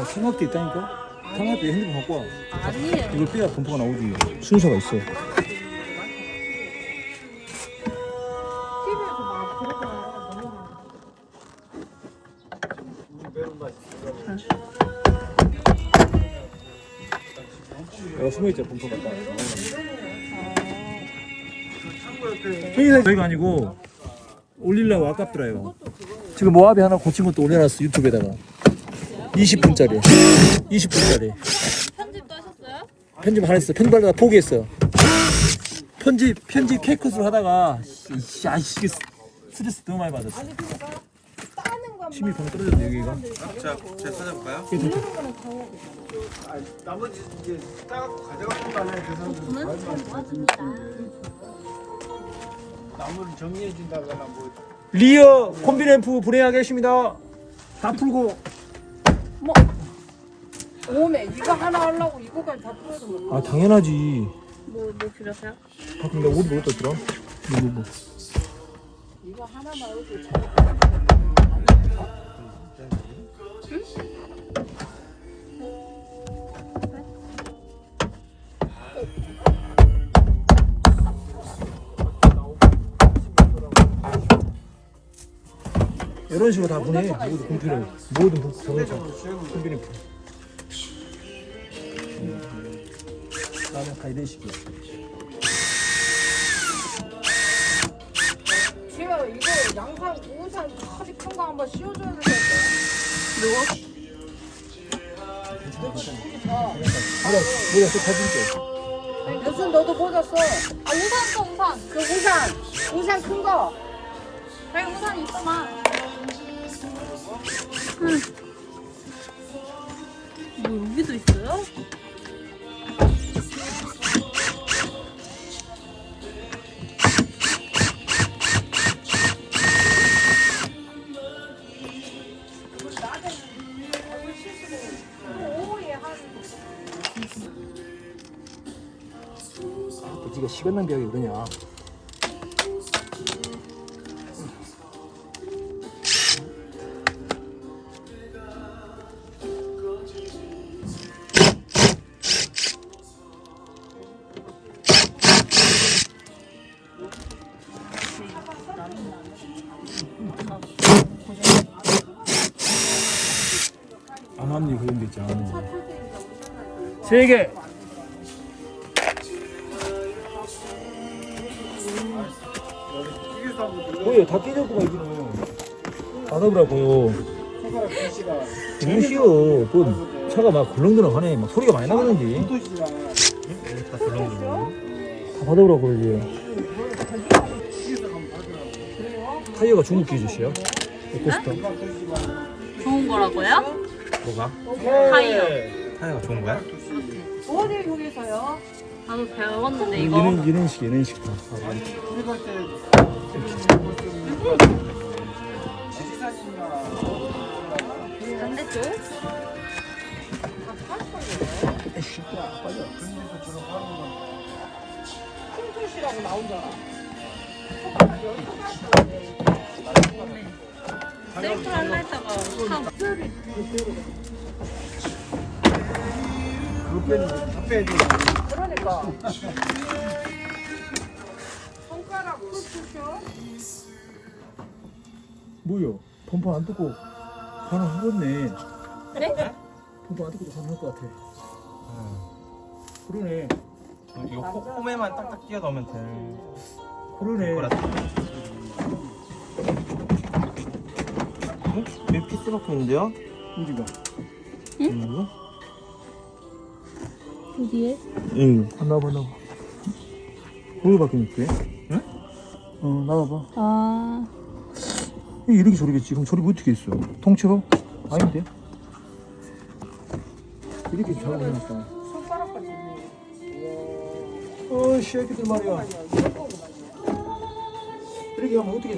야 삼각대 있다니까? 삼각대 핸드폰 갖고 와 아니에요. 이걸 빼야 범퍼가 나오지 순서가 있어 TV에서 막 그러잖아요. 넘어가는 내가 숨어있잖아 범퍼 갖다 회의사 저희가 아니고 올리려고 아깝더라요 지금 모압이 하나 고친 것도 올려놨어 유튜브에다가 20분짜리. 20분짜리. 편집도 하셨어요? 편집 안 했어. 편집하다가 포기했어 편집 편집 케이컷으로 하다가 씨, 아이씨 이게 스트레스 너무 많이 받았어. 힘이 너무 떨어졌네 여기가 자, 제가 찾아볼까요? 나머지 이제 따갖고 가져가는 거 아니야 그 사람들 저는 잘 도와줍니다. 나무를 정리해 준다거나 뭐. 리어 콤비램프 불행하겠습니다. 다 풀고 오메 이거 하나 하려고 이거까지 다 풀어서 뭐. 아 당연하지 뭐, 뭐 필요하세요? 아 근데 옷 먹었다 더라 이거 뭐 이거 하나만 얼굴 이런 식으로 다 보내 모두 콤피를 모든 부- 자동차 콤비램프 나는 다 이런 식이야 제가 이거 양산 우산 커지 큰거 한번 씌워줘야 되는데 누워? 뭐야 뭐야 또 사줄게 무슨 너도 모자 써. 아, 우산 써, 우산. 그 우산 우산 큰 거. 자기 우산이 있구만. 뭐, 여기도 있어요? 또 네가 시간 낭비하게 그러냐 암암리 그런 데 있잖아 세 개. 뭐예요? 다 깨졌구만. 손가락 글씨가 너무 쉬워. 그 차가 막 굴렁들렁 하네. 막 소리가 많이. 도시가 다 덜렁덜렁. 다 받아보라고 그러지. 타이어가 중국 기주시요 에코스터. 좋은 거라고요? 뭐가? 타이어. 타이어가 좋은 거야? 어디 거기서요? 나도 배웠는데, 이거. 이런 이런 식 이런 식 다. 반대쪽? 콩토시라고 나오잖아. 셀프 할라 했다가 차 그거 빼는 다 빼야 돼 그러니까. 손가락 푸푸셔. 뭐요? 범퍼 안 뜯고 하나 흘렀네. 그래? 범퍼 안 뜯고 하나 할것 같아. 그러네. 이거 호, 홈에만 딱딱 끼워 넣으면 될 그러네. 거라. 어? 왜 피스 박혀있는데요? 어디가? 이거? 어디에? 응. 안 나와봐 나와. 거기 바뀌니까. 응? 어 나와봐. 아. 이렇게 조리겠지. 그럼 조리 어떻게 했어? 통째로? 아닌데? 이렇게 작업을 해놨다. 손가락까지. 어, 이 새끼들 말이야. 이렇게 하면 어떻게